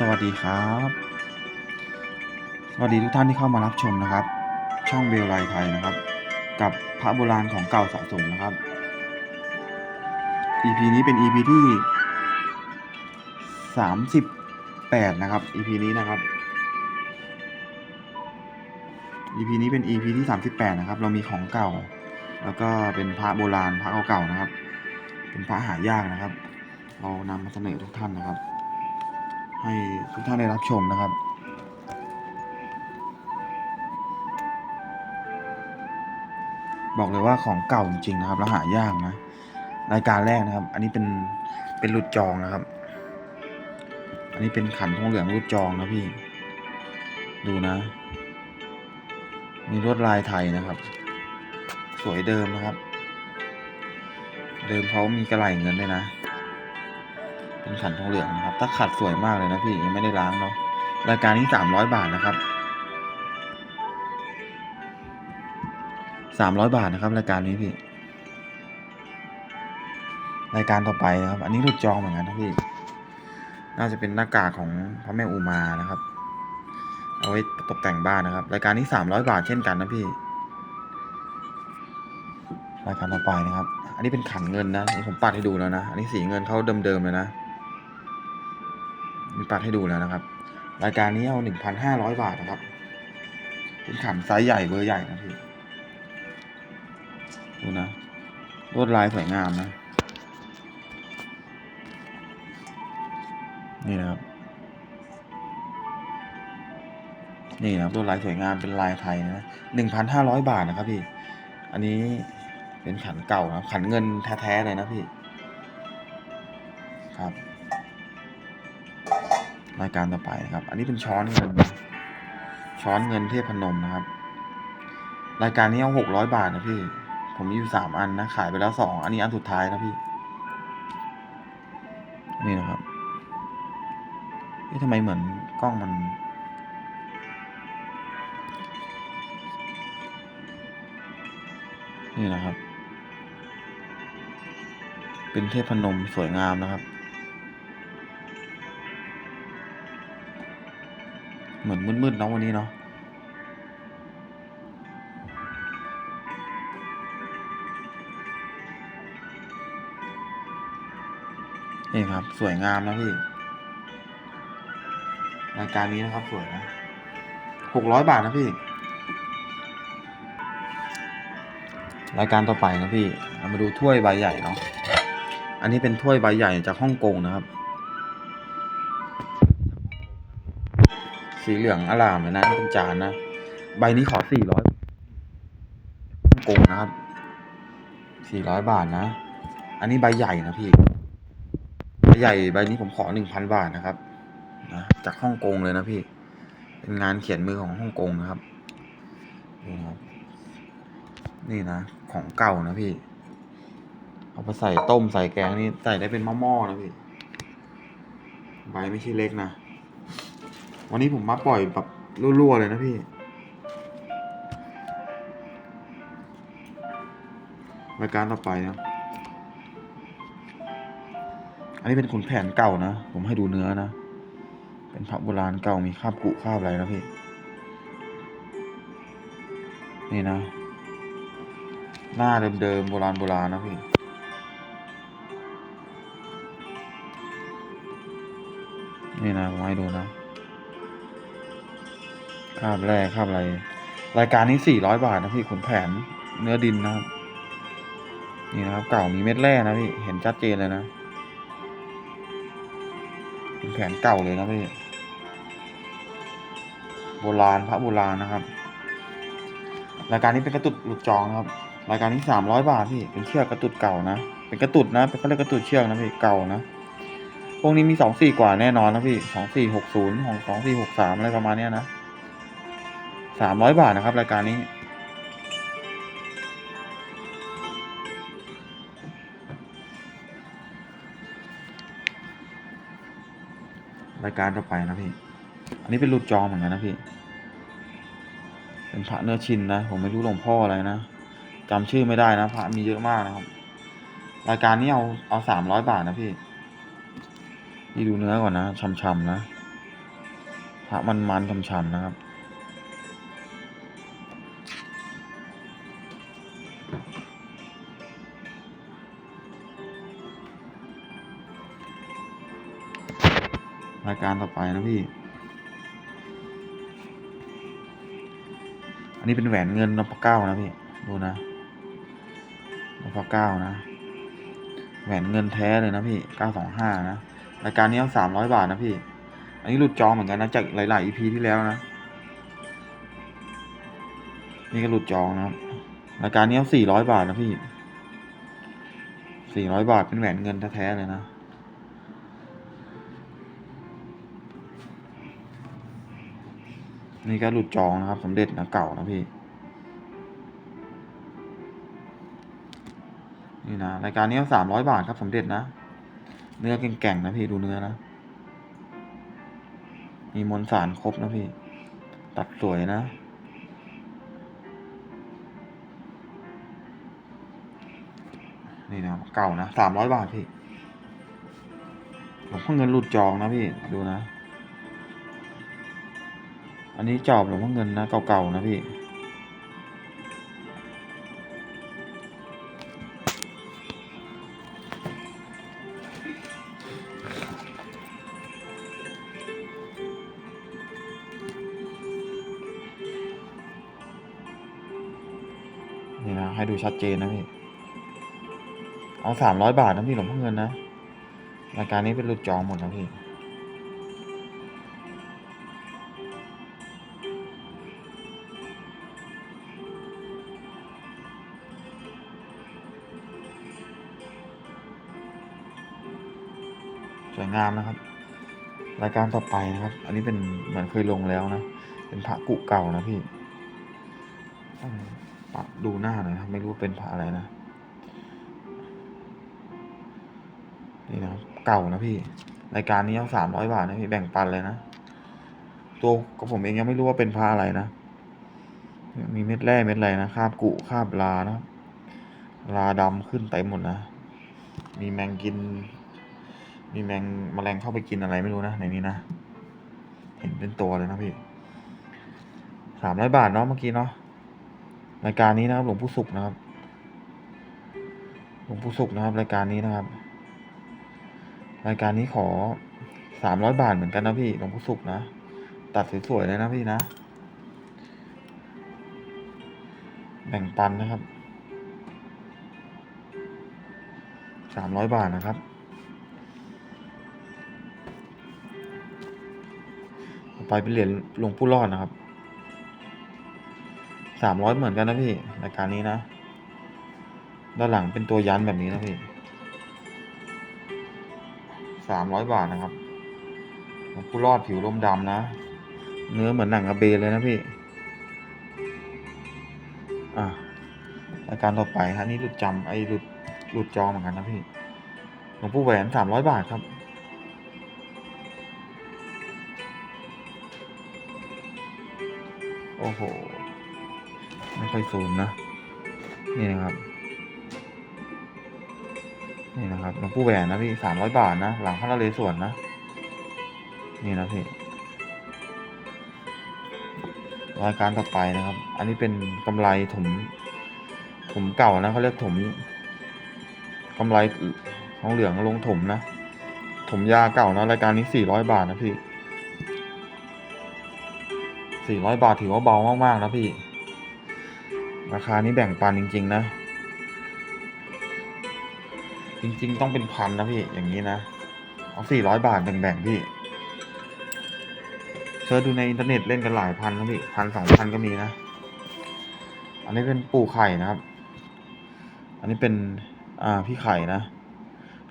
สวัสดีครับ สวัสดีทุกท่านที่เข้ามารับชมนะครับ ช่องเบลไลไทยนะครับ กับพระโบราณของเก่าสะสมนะครับ EP นี้เป็น EP ที่สามสิบแปดนะครับ EP นี้นะครับ EP นี้เป็น EP ที่สามสิบแปดนะครับ เรามีของเก่า แล้วก็เป็นพระโบราณพระเก่าๆนะครับ เป็นพระหายากนะครับ เรานำมาเสนอทุกท่านนะครับ ให้ทุกท่านได้รับชมนะครับบอกเลยว่าของเก่าจริงๆนะครับแล้วหายากนะ รายการแรกนะครับ อันนี้เป็นเป็นหลุดจองนะครับ อันนี้เป็นขันทองเหลืองรูดจองนะพี่ ดูนะ มีลวดลายไทยนะครับ สวยเดิมนะครับ เดิมเขามีกระไหล่เงินด้วยนะ เป็นขันทองเหลืองนะครับ ถ้าขัดสวยมากเลยนะพี่ยังไม่ได้ล้างเนาะรายการนี้สามร้อยบาทนะครับสามร้อยบาทนะครับ รายการนี้พี่ รายการต่อไปนะครับ อันนี้รุดจองเหมือนกันนะพี่ น่าจะเป็นหน้ากากของพระแม่อุมานะครับ เอาไว้ตกแต่งบ้านนะครับ รายการนี้สามร้อยบาทเช่นกันนะพี่ รายการต่อไปนะครับ อันนี้เป็นขันเงินนะนี่ผมปัดให้ดูแล้วนะ อันนี้สีเงินเขาเดิมๆเลยนะ มีปัดให้ดูแล้วนะครับ รายการนี้เอาหนึ่งพันห้าร้อยบาทนะครับ เป็นขันไซส์ใหญ่เบอร์ใหญ่นะพี่ดูนะลวดลายสวยงามนะ นี่นะครับ นี่นะครับลวดลายสวยงามเป็นลายไทยนะหนึ่งพันห้าร้อยบาทนะครับพี่ อันนี้เป็นขันเก่านะขันเงินแท้ๆเลยนะพี่ ครับ รายการต่อไปนะครับ อันนี้เป็นช้อนเงิน ช้อนเงินเทพพนมนะครับ รายการนี้เอาหกร้อยบาทนะพี่ ผมมีอยู่สามอันนะ ขายไปแล้วสองอันนี้อันสุดท้ายนะพี่ นี่นะครับเอ๊ะทำไมเหมือนกล้องมัน นี่นะครับ เป็นเทพพนมสวยงามนะครับ มือนมืดๆเนาะวันนี้เนาะนี่ครับ สวยงามนะพี่รายการนี้นะครับ สวยนะหกร้อยบาทนะพี่ รายการต่อไปนะพี่เรามาดูถ้วยใบใหญ่เนาะอันนี้เป็นถ้วยใบใหญ่จากฮ่องกงนะครับ สีเหลืองอลามเลยนะเป็นจานนะ ใบนี้ขอสี่ร้อยฮ่องกงนะครับสี่ร้อยบาทนะ อันนี้ใบใหญ่นะพี่ ใบใหญ่ใบนี้ผมขอหนึ่งพันบาทนะครับนะจากฮ่องกงเลยนะพี่ เป็นงานเขียนมือของฮ่องกงนะครับนี่นะครับ นี่นะ ของเก่านะพี่ เอาไปใส่ต้มใส่แกงนี่ใส่ได้เป็นหม้อๆนะพี่ ใบไม่ใช่เล็กนะ วันนี้ผมมาปล่อยแบบรั่วๆเลยนะพี่รายการต่อไปนะ อันนี้เป็นขุนแผนเก่านะ ผมให้ดูเนื้อนะ เป็นพระโบราณเก่ามีคาบกุคาบอะไรนะพี่ นี่นะ หน้าเดิมๆโบราณโบราณนะพี่นี่นะผมให้ดูนะ คาบแร่คาบอะไร รายการนี้สี่ร้อยบาทนะพี่ขุนแผนเนื้อดินนะครับ นี่นะครับ เก่ามีเม็ดแร่นะพี่ เห็นชัดเจนเลยนะขุนแผนเก่าเลยนะพี่ โบราณพระโบราณนะครับ รายการนี้เป็นกระตุดหลุดจองนะครับ รายการนี้สามร้อยบาทพี่ เป็นเชือกกระตุดเก่านะ เป็นกระตุดนะ เป็นเขาเรียกกระตุดเชือกนะพี่ เก่านะพวกนี้มีสองสี่กว่าแน่นอนนะพี่สองสี่หกศูนย์ของสองสี่หกสามอะไรประมาณเนี้ยนะ สามร้อยบาทนะครับ รายการนี้ รายการต่อไปนะพี่ อันนี้เป็นหลุดจองเหมือนกันนะพี่ เป็นพระเนื้อชินนะ ผมไม่รู้หลวงพ่ออะไรนะจำชื่อไม่ได้นะพระมีเยอะมากนะครับ รายการนี้เอาเอาสามร้อยบาทนะพี่นี่ดูเนื้อก่อนนะช่ำๆนะพระมันมันๆช้ำๆนะครับ รายการต่อไปนะพี่ อันนี้เป็นแหวนเงินนพเก้านะพี่ ดูนะนพเก้านะ แหวนเงินแท้เลยนะพี่เก้าสองห้านะ รายการนี้เอาสามร้อยบาทนะพี่ อันนี้หลุดจองเหมือนกันนะจากหลายๆ EP ที่แล้วนะ นี่ก็หลุดจองนะครับ รายการนี้เอาสี่ร้อยบาทนะพี่สี่ร้อยบาทเป็นแหวนเงินแท้ๆเลยนะ นี่ก็หลุดจองนะครับสมเด็จนะเก่านะพี่ นี่นะรายการนี้สามร้อยบาทครับสมเด็จนะ เนื้อแก่งๆนะพี่ดูเนื้อนะ มีมวลสารครบนะพี่ ตัดสวยนะ นี่นะเก่านะสามร้อยบาทพี่หลวงพ่อเงินหลุดจองนะพี่ดูนะ อันนี้จอบหลวงพ่อเงินนะเก่าๆนะพี่ นี่นะ ให้ดูชัดเจนนะพี่ เอาสามร้อยบาทนะพี่หลวงพ่อเงินนะรายการนี้เป็นหลุดจองหมดนะพี่ สวยงามนะครับ รายการต่อไปนะครับ อันนี้เป็นเหมือนเคยลงแล้วนะ เป็นพระกุเก่านะพี่ต้องปรับดูหน้าหน่อยครับไม่รู้เป็นพระอะไรนะนี่นะครับเก่านะพี่รายการนี้เอาสามร้อยบาทนะพี่แบ่งปันเลยนะตัวก็ผมเองยังไม่รู้ว่าเป็นพระอะไรนะมีเม็ดแร่เม็ดอะไรนะคาบกุคาบลานะลาดำขึ้นเต็มหมดนะ มีแมงกิน มีแมงมแมลงเข้าไปกินอะไรไม่รู้นะในนี้นะ เห็นเป็นตัวเลยนะพี่สามร้อยบาทเนาะเมื่อกี้เนาะรายการนี้นะครับ หลวงปู่สุขนะครับ หลวงปู่สุขนะครับ รายการนี้นะครับ รายการนี้ขอสามร้อยบาทเหมือนกันนะพี่ หลวงปู่สุขนะ ตัดสวยๆเลยนะพี่นะ แบ่งปันนะครับสามร้อยบาทนะครับ ไปเป็นเหรียญหลวงปู่รอดนะครับสามร้อยเหมือนกันนะพี่รายการนี้นะ ด้านหลังเป็นตัวยันแบบนี้นะพี่สามร้อยบาทนะครับหลวงปู่รอดผิวลมดำนะ เนื้อเหมือนหนังกระเบนเลยนะพี่ อะรายการต่อไปฮะนี่หลุดจำไอ้หลุดหลุดจองเหมือนกันนะพี่หลวงปู่แหวนสามร้อยบาทครับ โอ้โห ไม่ค่อยซูมนะ นี่นะครับ นี่นะครับหลวงปู่แหวนนะพี่สามร้อยบาทนะ หลังพระนเรศวรนะ นี่นะพี่รายการต่อไปนะครับ อันนี้เป็นกำไรถมถมเก่านะเขาเรียกถมกำไรของเหลืองลงถมนะ ถมยาเก่านะรายการนี้สี่ร้อยบาทนะพี่ สี่ร้อยบาทถือว่าเบามากๆนะพี่ ราคานี้แบ่งปันจริง ๆ นะ จริง ๆ ต้องเป็นพันนะพี่ อย่างนี้นะ เอาสี่ร้อยบาทแบ่งๆพี่เซิร์ชดูในอินเทอร์เน็ตเล่นกันหลายพันนะพี่พันสองพันก็มีนะ อันนี้เป็นปูไข่นะครับ อันนี้เป็น อ่าพี่ไข่นะ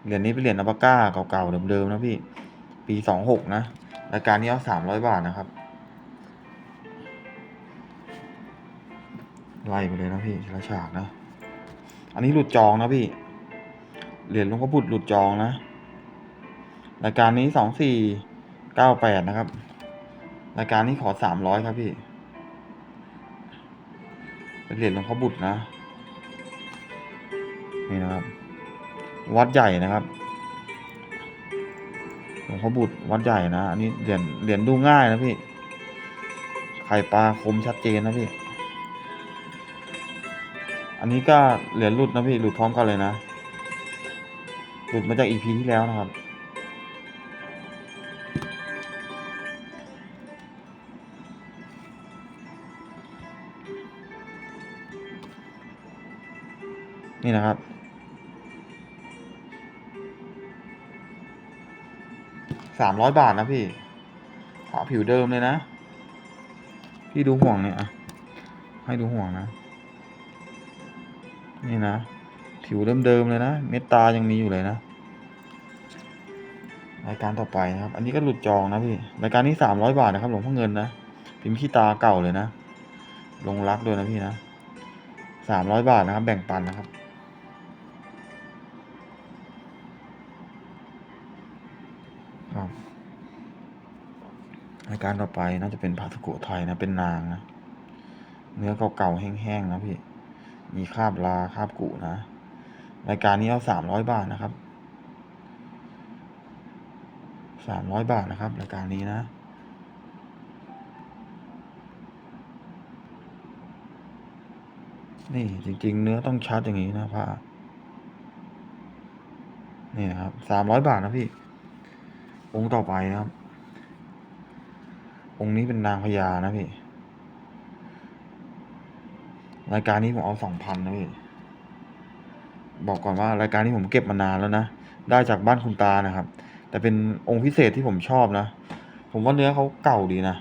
เหรียญนี้เป็นเหรียญอัปก้าเก่าๆเดิมๆนะพี่ ปีสองหกนะ รายการนี้เอาสามร้อยบาทนะครับ ไล่ไปเลยนะพี่ทีละฉากนะ อันนี้หลุดจองนะพี่ เหรียญหลวงพ่อบุตรหลุดจองนะ รายการนี้สองสี่เก้าแปดนะครับ รายการนี้ขอสามร้อยครับพี่ เป็นเหรียญหลวงพ่อบุตรนะ นี่นะครับ วัดใหญ่นะครับหลวงพ่อบุตรวัดใหญ่นะ อันนี้เหรียญเหรียญดูง่ายนะพี่ ไข่ปลาคมชัดเจนนะพี่ อันนี้ก็เหรียญหลุดนะพี่หลุดพร้อมกันเลยนะ หลุดมาจากอีพีที่แล้วนะครับ นี่นะครับสามร้อยบาทนะพี่ขอผิวเดิมเลยนะ พี่ดูห่วงเนี่ยให้ดูห่วงนะ นี่นะ ผิวเดิมๆเลยนะ เม็ดตายังมีอยู่เลยนะรายการต่อไปนะครับ อันนี้ก็หลุดจองนะพี่ รายการนี้สามร้อยบาทนะครับ หลวงพ่อเงินนะ พิมพ์ขี้ตาเก่าเลยนะ ลงรักด้วยนะพี่นะสามร้อยบาทนะครับ แบ่งปันนะครับ ครับ รายการต่อไปน่าจะเป็นพาสโกะไทยนะ เป็นนางนะ เนื้อเก่าๆแห้งๆนะพี่ มีคาบลาคาบกุนะ รายการนี้เอาสามร้อยบาทนะครับสามร้อยบาทนะครับ รายการนี้นะ นี่จริง ๆ เนื้อต้องชัดอย่างนี้นะผ้านี่นะครับสามร้อยบาทนะพี่ องค์ต่อไปนะครับ องค์นี้เป็นนางพญานะพี่ รายการนี้ผมเอาสองพันนะพี่บอกก่อนว่ารายการนี้ผมเก็บมานานแล้วนะได้จากบ้านคุณตานะครับ แต่เป็นองค์พิเศษที่ผมชอบนะ ผมว่าเนื้อเขาเก่าดีนะ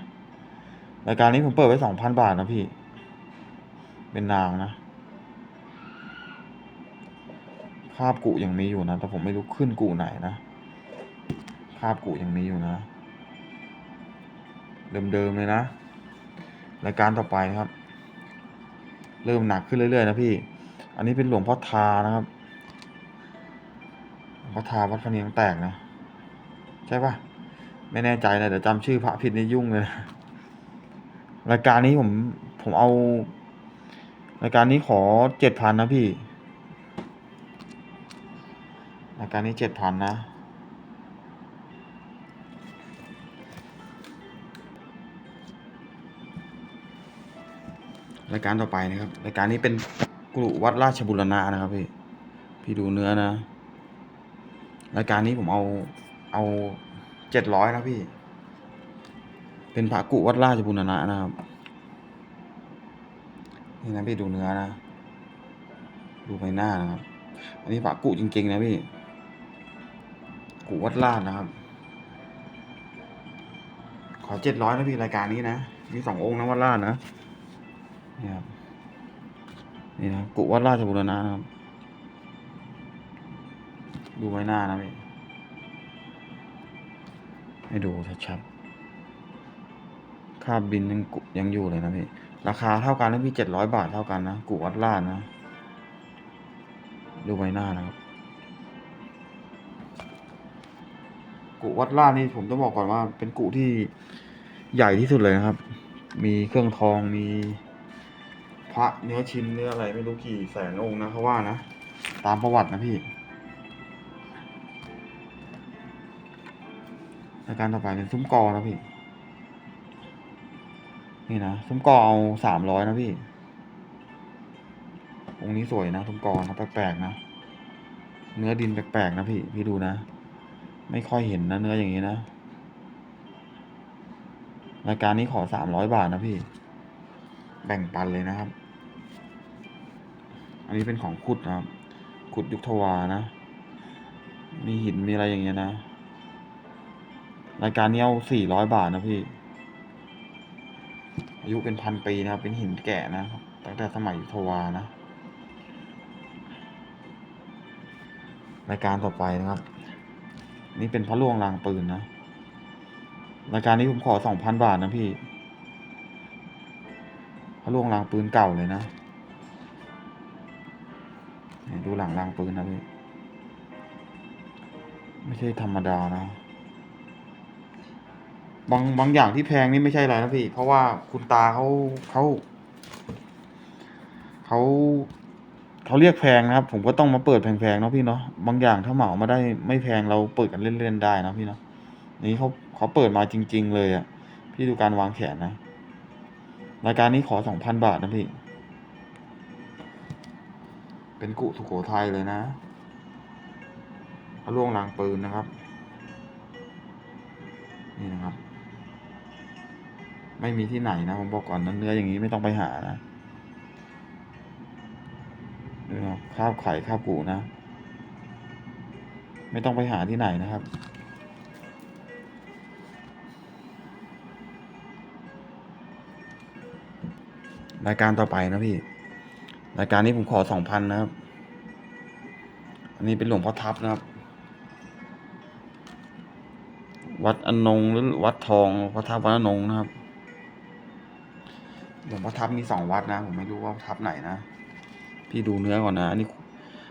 รายการนี้ผมเปิดไว้สองพันบาทนะพี่ เป็นนางนะคาบกุยังมีอยู่นะ แต่ผมไม่รู้ขึ้นกุไหนนะคาบกุยังมีอยู่นะ เดิมๆเลยนะ รายการต่อไปนะครับ เริ่มหนักขึ้นเรื่อยๆนะพี่ อันนี้เป็นหลวงพ่อทานะครับพ่อทาวัดพระเนียงแตกนะ ใช่ปะไม่แน่ใจนะเดี๋ยวจำชื่อพระผิดนี่ยุ่งเลยนะรายการนี้ผมผมเอา รายการนี้ขอเจ็ดพันนะพี่ รายการนี้เจ็ดพันนะ รายการต่อไปนะครับ รายการนี้เป็นกรุวัดราชบุรณะนะครับพี่ พี่ดูเนื้อนะ รายการนี้ผมเอาเอาเจ็ดร้อยนะพี่ เป็นพระกุวัดราชบุรณะนะครับ นี่นะพี่ดูเนื้อนะ ดูใบหน้านะครับ อันนี้พระกุจริง ๆ นะพี่ กุวัดราชนะครับ ขอเจ็ดร้อยนะพี่รายการนี้นะ มีสององค์นะวัดราชนะ นี่ครับนี่นะกุวัดราชบุรณะนะครับ ดูไว้หน้านะพี่ให้ดูชัดๆค่าบินยังกุยังอยู่เลยนะพี่ ราคาเท่ากันนะพี่เจ็ดร้อยบาทเท่ากันนะกุวัดราชนะ ดูใบหน้านะครับ กุวัดราชนี่ผมต้องบอกก่อนว่า เป็นกุที่ใหญ่ที่สุดเลยนะครับ มีเครื่องทองมี พระเนื้อชิ้นเนื้ออะไรไม่รู้กี่แสนองค์นะเขาว่านะ ตามประวัตินะพี่รายการต่อไปเป็นซุ้มกอนะพี่ นี่นะซุ้มกอเอาสามร้อยนะพี่ องค์นี้สวยนะซุ้มกอนะแปลกๆนะ เนื้อดินแปลกๆนะพี่ พี่ดูนะ ไม่ค่อยเห็นนะเนื้ออย่างนี้นะ รายการนี้ขอสามร้อยบาทนะพี่ แบ่งปันเลยนะครับ นนี้เป็นของขุดนะครับ ขุดยุคทวานะ มีหินมีอะไรอย่างเงี้ยนะ รายการนี้เอาสี่ร้อยบาทนะพี่ อายุเป็นพันปีนะครับ เป็นหินแก่นะครับตั้งแต่สมัยยุคทวานะ รายการต่อไปนะครับ นี่เป็นพระล่วงรางปืนนะ รายการนี้ผมขอสองพันบาทนะพี่พระล่วงรางปืนเก่าเลยนะ ดูหลังรางปืนนะพี่ ไม่ใช่ธรรมดานะ บางบางอย่างที่แพงนี่ไม่ใช่อะไรนะพี่ เพราะว่าคุณตาเขาเขาเขาเขาเรียกแพงนะครับ ผมก็ต้องมาเปิดแพงๆเนาะพี่เนาะบางอย่างถ้าเหมามาได้ไม่แพงเราเปิดกันเล่นๆได้นะพี่เนาะนี่เขาเขาเปิดมาจริง ๆ เลยอะ พี่ดูการวางแขนนะรายการนี้ขอสองพันบาทนะพี่ เป็นกุสุโขทัยเลยนะพระล่วงรางปืนนะครับ นี่นะครับ ไม่มีที่ไหนนะผมบอกก่อนนะเนื้ออย่างนี้ไม่ต้องไปหานะนี่นะครับข้าวไข่ข้าวกูนะ ไม่ต้องไปหาที่ไหนนะครับรายการต่อไปนะพี่ รายการนี้ผมขอสองพันนะครับ อันนี้เป็นหลวงพ่อทับนะครับ วัดอนงหรือวัดทองพระทับวัดอนงนะครับ หลวงพ่อทับมีสองวัดนะ ผมไม่รู้ว่าทับไหนนะ พี่ดูเนื้อก่อนนะ อันนี้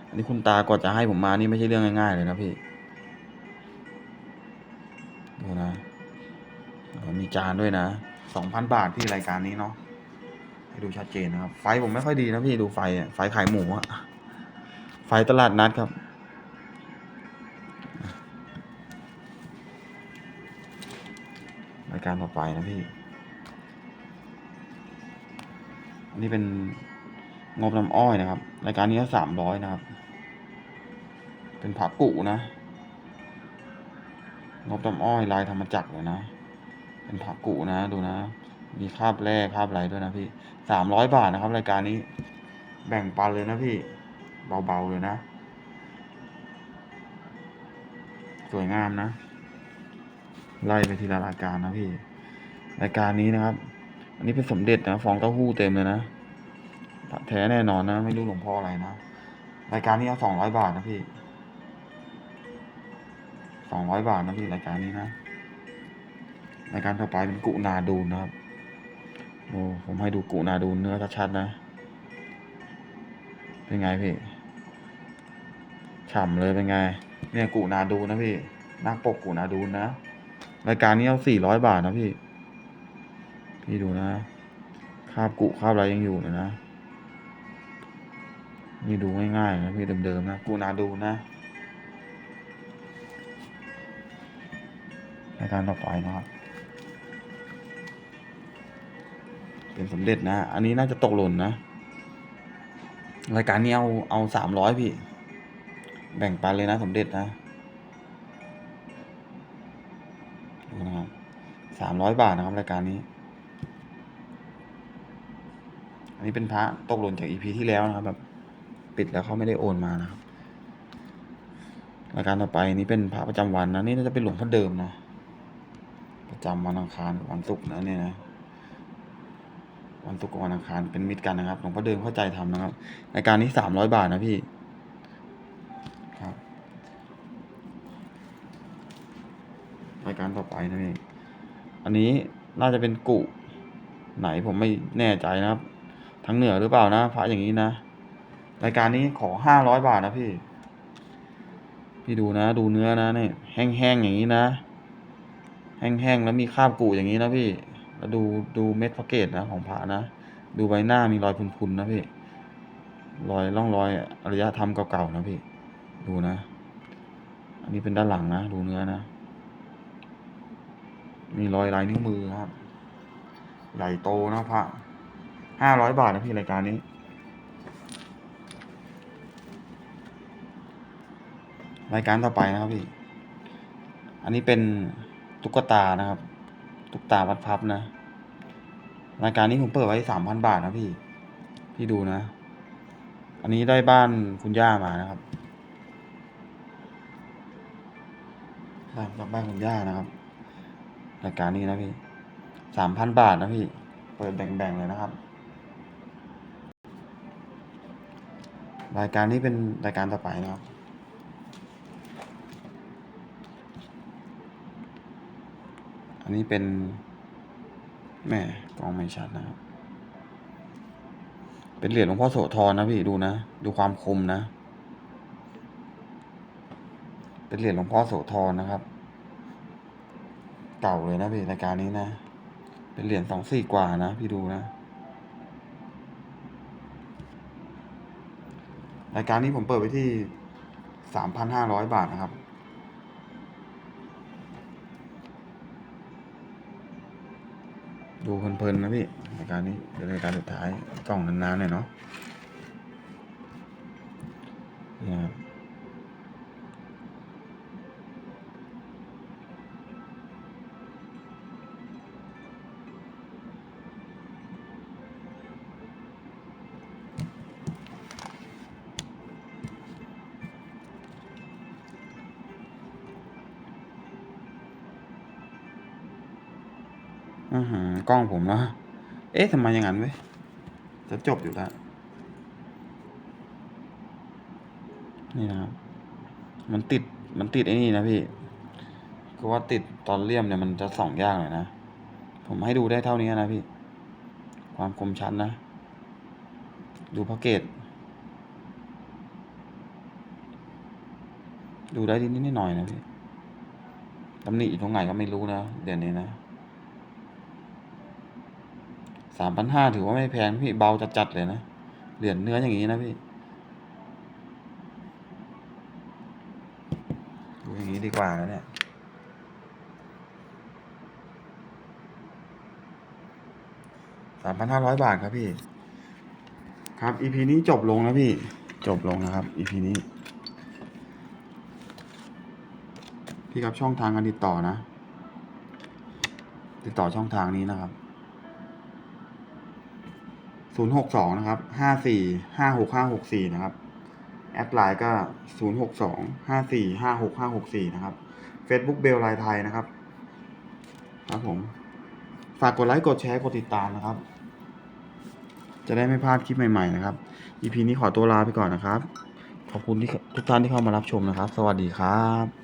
อันนี้คุณตากว่าจะให้ผมมานี่ไม่ใช่เรื่องง่ายๆเลยนะพี่ ดูนะ มีจานด้วยนะสองพันบาทพี่รายการนี้เนาะ ให้ดูชัดเจนนะครับ ไฟผมไม่ค่อยดีนะพี่ดูไฟอะไฟขายหมูอะไฟตลาดนัดครับ รายการต่อไปนะพี่นนี้เป็นงบน้ำอ้อยนะครับ รายการนี้สามร้อยนะครับ เป็นผักกุนะ งบน้ำอ้อยลายธรรมจักรเลยนะ เป็นผักกุนะดูนะ มีคาบแร่คาบอะไรด้วยนะพี่สามร้อยบาทนะครับ รายการนี้ แบ่งปันเลยนะพี่ เบาๆเลยนะ สวยงามนะ ไล่ไปทีละรายการนะพี่ รายการนี้นะครับ อันนี้เป็นสมเด็จนะฟองเต้าหู้เต็มเลยนะแท้แน่นอนนะ ไม่รู้หลวงพ่ออะไรนะ รายการนี้เอาสองร้อยบาทนะพี่สองร้อยบาทนะพี่รายการนี้นะรายการต่อไปเป็นกุนาดูนะครับ โอ้ผมให้ดูกุนาดูเนื้อชัดๆนะ เป็นไงพี่ ฉ่ำเลยเป็นไง เนี่ยกุนาดูนะพี่นักปกกุนาดูนนะ รายการนี้เอาสี่ร้อยบาทนะพี่ พี่ดูนะ คาบกุคาบอะไรยังอยู่เลยนะ นี่ดูง่ายๆนะพี่เดิมๆนะกูนาดูนะรายการต่อไปนะครับ เป็นสมเด็จนะ อันนี้น่าจะตกหล่นนะ รายการนี้เอาเอาสามร้อยพี่ แบ่งปันเลยนะสมเด็จนะดูนะครับสามร้อยบาทนะครับรายการนี้ อันนี้เป็นพระตกหล่นจากอีพีที่แล้วนะครับแบบปิดแล้วเขาไม่ได้โอนมานะครับรายการต่อไปนี้เป็นพระประจำวันนะนี่น่าจะเป็นหลวงพ่อเดิมนะ ประจำวันอังคารวันศุกร์นะเนี่ยนะ วันศุกร์กับวันอังคารเป็นมิตรกันนะครับหลวงพ่อเดิมเข้าใจทำนะครับรายการนี้สามร้อยบาทนะพี่ครับรายการต่อไปนะพี่อันนี้น่าจะเป็นกุไหนผมไม่แน่ใจนะครับทั้งเหนือหรือเปล่านะพระอย่างนี้นะ รายการนี้ขอห้าร้อยบาทนะพี่ พี่ดูนะ ดูเนื้อนะเนี่ยแห้งๆอย่างนี้นะ แห้งๆแล้วมีคราบกูอย่างนี้นะพี่ แล้วดูดูเม็ดพระเกตนะของพระนะ ดูใบหน้ามีรอยพุนๆนะพี่ รอยร่องรอยอารยธรรมเก่าๆนะพี่ ดูนะ อันนี้เป็นด้านหลังนะ ดูเนื้อนะ มีรอยลายนิ้วมือนะครับ ใหญ่โตนะพระห้าร้อยบาทนะพี่รายการนี้รายการต่อไปนะครับพี่ อันนี้เป็นตุ๊กตานะครับ ตุ๊กตาวัดพับนะรายการนี้ผมเปิดไว้สามพันบาทนะพี่ พี่ดูนะ อันนี้ได้บ้านคุณย่ามานะครับได้จากบ้านคุณย่านะครับรายการนี้นะพี่สามพันบาทนะพี่ เปิดแบ่งๆเลยนะครับ รายการนี้เป็นรายการต่อไปนะครับ อั นนี้เป็นแม่กล้องไม่ชัดนะครับ เป็นเหรียญหลวงพ่อโสธรนะพี่ดูนะ ดูความคมนะ เป็นเหรียญหลวงพ่อโสธรนะครับ เก่าเลยนะพี่รายการนี้นะ เป็นเหรียญสองสี่กว่านะพี่ดูนะรายการนี้ผมเปิดไว้ที่สามพันห้าร้อยบาทนะครับ ดูเพลินๆนะพี่รายการนี้เป็นรายการสุดท้ายกล่องนานๆหน่อยเนาะนี่ครับ ล้องผมเนาะ เอ๊ะทำไมอย่างนั้นเว้ย จะจบอยู่แล้ว นี่นะครับ มันติด มันติดไอ้นี่นะพี่คือว่าติดตอนเลี่ยมเนี่ยมันจะส่องยากหน่อยนะ ผมให้ดูได้เท่านี้นะพี่ ความคมชัดนะดูพระเกตดูได้นิดนิดหน่อยนะพี่ตำหนิอยู่ตรงไหนก็ไม่รู้นะ เดี๋ยวนี้นะ สามพันห้าถือว่าไม่แพงพี่เบาจัดๆเลยนะ เหรียญเนื้ออย่างนี้นะพี่ดูอย่างนี้ดีกว่านะเนี่ยสามพันห้าร้อยบาทครับพี่ ครับ EP นี้จบลงนะพี่ จบลงนะครับ EP นี้ พี่ครับช่องทางการติดต่อนะ ติดต่อช่องทางนี้นะครับ ศูนย์หกสองนะครับห้าสี่ห้าหกห้าหกสี่นะครับแอดไลน์ก็ศูนย์หกสองห้าสี่ห้าหกห้าหกสี่นะครับ Facebook เบลไลน์ไทยนะครับ ครับผม ฝากกดไลค์กดแชร์กดติดตามนะครับ จะได้ไม่พลาดคลิปใหม่ๆนะครับ EP นี้ขอตัวลาไปก่อนนะครับ ขอบคุณที่ทุกท่านที่เข้ามารับชมนะครับ สวัสดีครับ